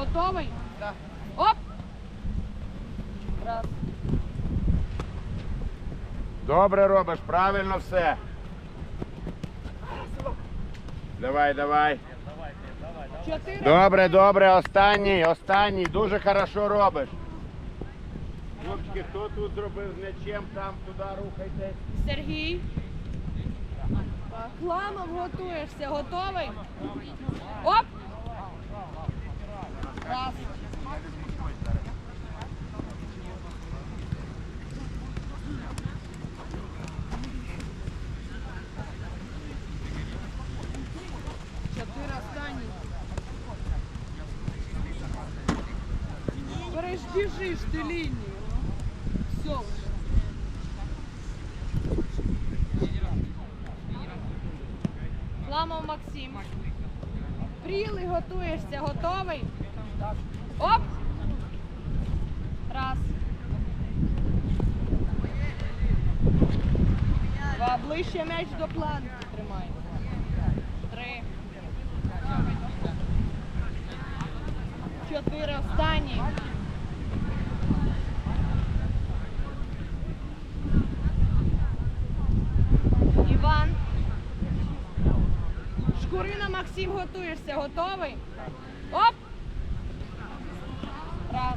готовий? Так. Оп! Раз. Добре робиш, правильно все. Давай, давай. Чотири. Добре, добре, останній, останній. Дуже хорошо робиш. Хлопчики, хто тут зробив з м'ячем, там туди рухайтесь. Сергій. Хламом готуєшся. Готовий? Оп! Раз. Чотири останні. Пережбіжиш ти. Все вже. Ламов Максим. Пріли готуєшся, готовий? Оп! Раз. Два. Ближче м'яч до планки тримай. Три. Чотири. Останні. Іван. Шкурина Максим готуєшся, готовий? Оп! Раз.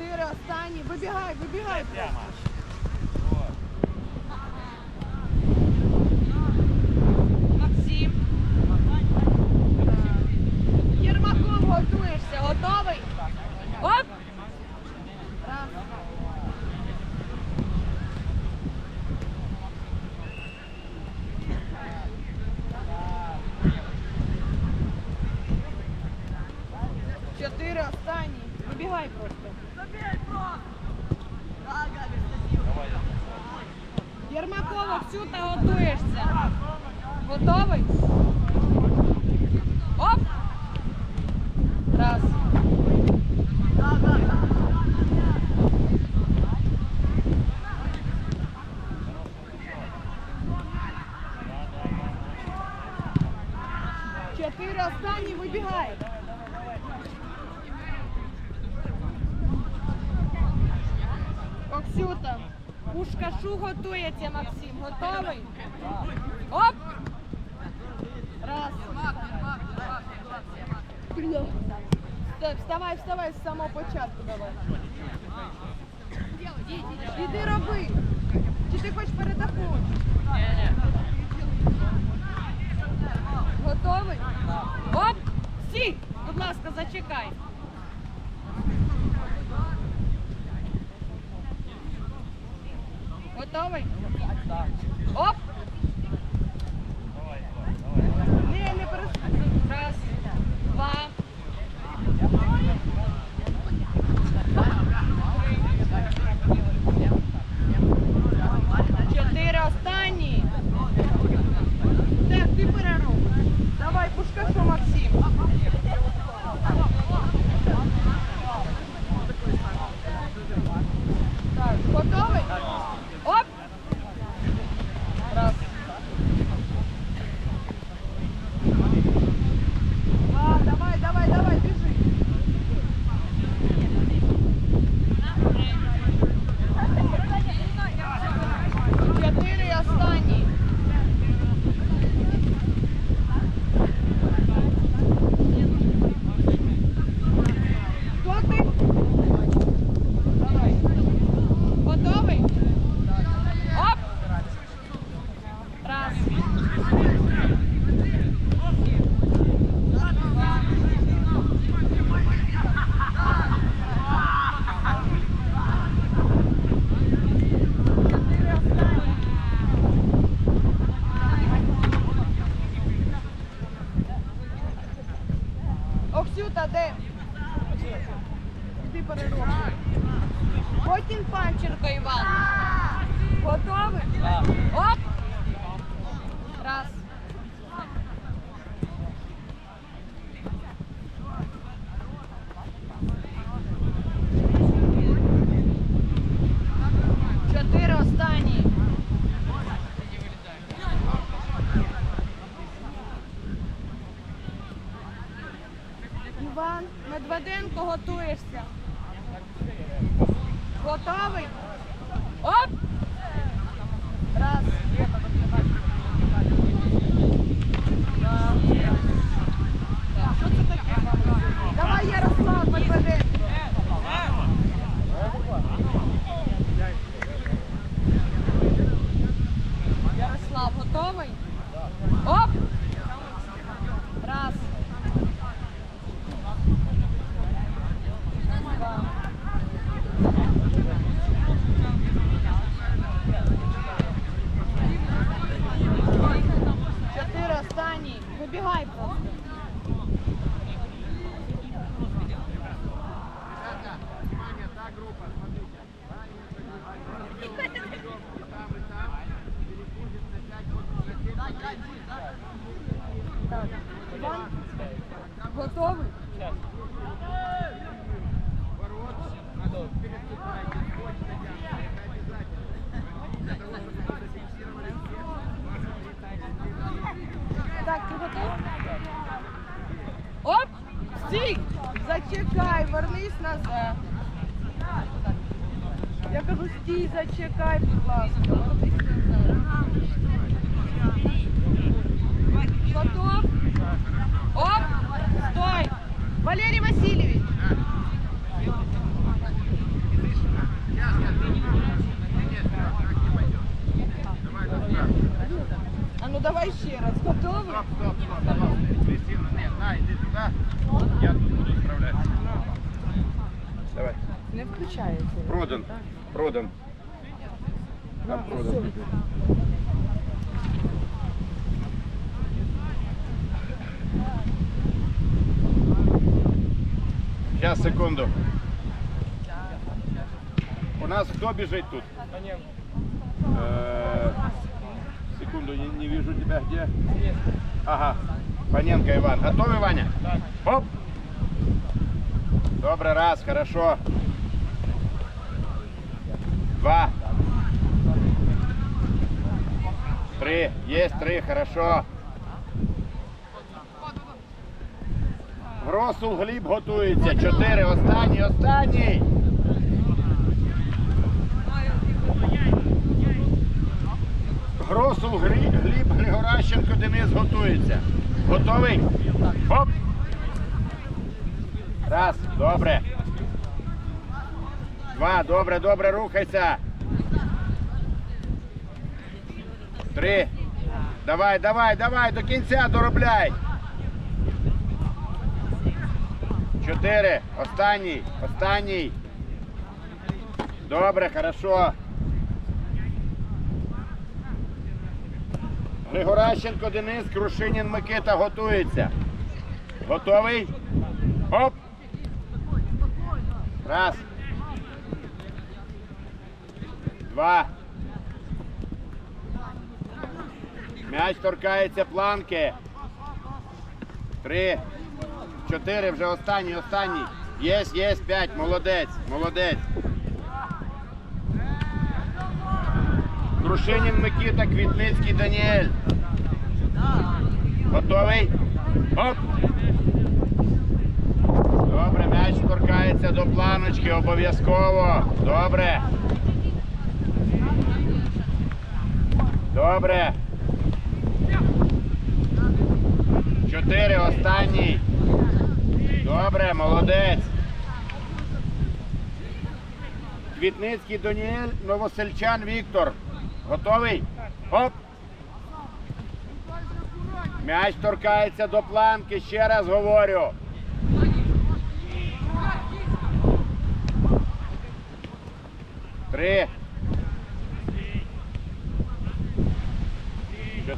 Чотири останні. Вибігай, вибігай. Максим. Єрмаков готуєшся, готовий? Оп! Раз. Чотири останні. Вибігай просто. Єрмакова, Ксюта, готуєшся. Готовий? Оп! Раз. Чотири останні вибігай. Оксюта, Пушкашу готується, Максим. Готовий? Оп! Раз. Стой, Вставай, вставай з самого початку давай. Іди роби. Чи ти хочеш передохнути? Готовий? Оп! Сій! Будь ласка, зачекай. Готовий? Оп! Потім панченко Іван. Готовий? Оп! Раз. Чотири останні. Іван Медведенко готуєшся. Готовий? Оп! Раз. Що це таке? Давай, Ярослав, Медведенко. Ярослав, готовий? Оп! Вернись назад. Я кажу, стій, зачекай, будь ласка. Вернись назад. Готов? Оп! Стой! Валерий Васильевич! Сейчас, я Нет, так не пойдет. Давай, давай. А ну давай ще раз. Готовий? Стоп, стоп, стоп, стоп. Включається. Продан. Продан. Там продан. Сейчас, секунду. У нас кто бежит тут? Э, Секунду, не, не вижу тебя где. Ага. Паненко Иван. Готовый, Ваня? Оп. Добрый раз, хорошо. Два. Три. Есть три, хорошо. Гросул Гліб готується. Чотири. Останній, останній. Гросул Гліб Григоращенко Денис готується. Готовий? Оп. Раз, добре. Два, добре, добре, рухайся. Три. Давай, давай, давай, до кінця доробляй. Чотири. Останній. Останній. Добре, хорошо. Григоращенко Денис, Крушинін Микита готується. Готовий? Оп! Раз. Два. М'яч торкається планки. Три. Чотири. Вже останній, останній. Єсть, єсть, п'ять. Молодець, молодець. Крушинін Микита, Квітницький Даніель. Готовий? Оп! Добре, м'яч торкається до планочки, обов'язково. Добре. Добре. Чотири, останній. Добре, молодець. Квітницький Доніель, Новосельчан Віктор. Готовий? Оп! М'яч торкається до планки, ще раз говорю. Три.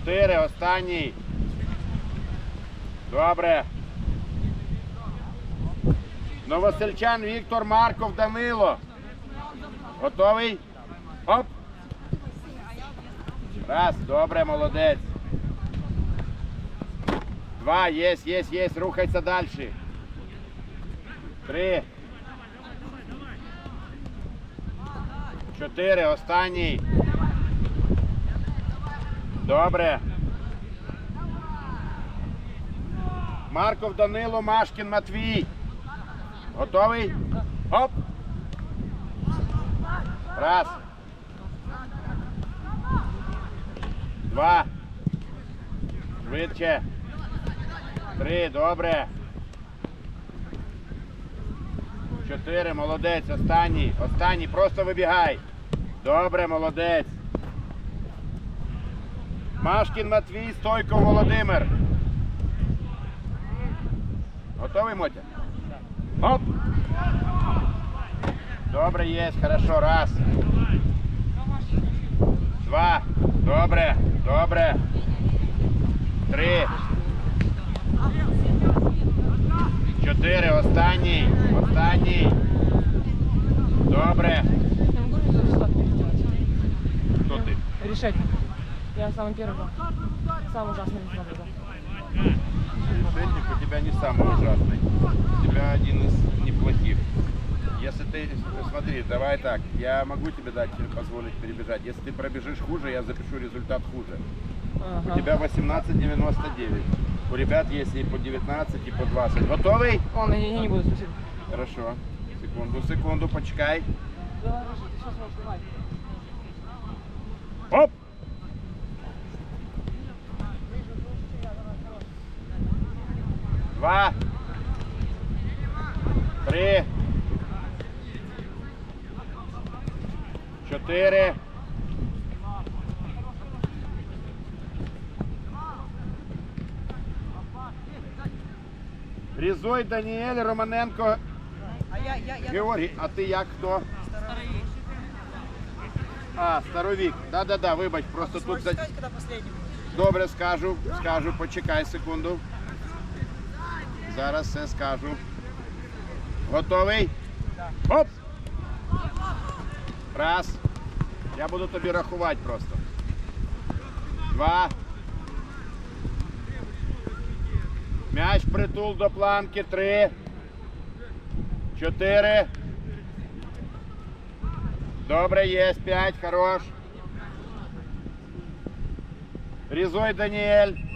Чотири, останній. Добре. Новосельчан Віктор Марков Данило. Готовий? Оп. Раз, добре, молодець. Два, єсть, єсть, єсть, рухайся далі. Три. Чотири, останній. Добре. Марков Данило, Машкін Матвій. Готовий? Оп. Раз. Два. Швидше. Три. Добре. Чотири. Молодець. Останній. Останній. Просто вибігай. Добре, молодець. Машкін Матвій, Стойко Володимир. Готовий, Мотя? Оп! Добре, є, хорошо. Раз. Два. Добре, добре. Три. Чотири. Останній. Останній. Добре. Хто ти? Решать. Я самый первый был. Самый ужасный результат был. Решетник у тебя не самый ужасный. У тебя один из неплохих. Если ты, смотри, давай так, я могу тебе дать, позволить перебежать. Если ты пробежишь хуже, я запишу результат хуже. Ага. У тебя 18.99. У ребят есть и по 19, и по 20. Готовый? Ладно, я, не буду, спасибо. Хорошо. Секунду, секунду, почекай. Ты сейчас. Оп! Два. Три. Чотири. Різой Даніель Романенко. А я, я, я Георгій, а ти як хто? А, старовік. Да-да-да, вибач, просто тут? Добре, скажу, скажу, почекай секунду. Зараз все скажу. Готовий? Оп! Раз. Я буду тобі рахувати просто. Два. М'яч притул до планки. Три. Чотири. Добре, є. П'ять. Хорош. Різой Даніель.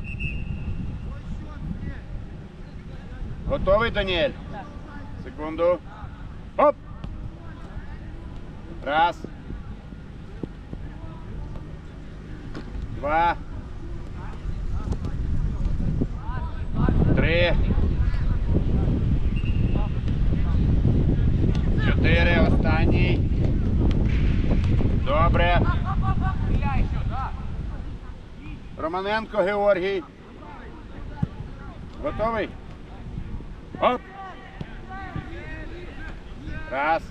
Готовий, Даніель? Секунду. Оп! Раз. Два. Три. Чотири. Останній. Добре. Романенко Георгій. Готовий? Оп! Раз.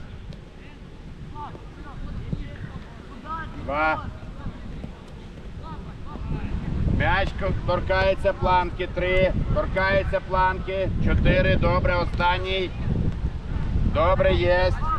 Два. М'яч торкається планки. Три. Торкається планки. Чотири. Добре. Останній. Добре, єсть.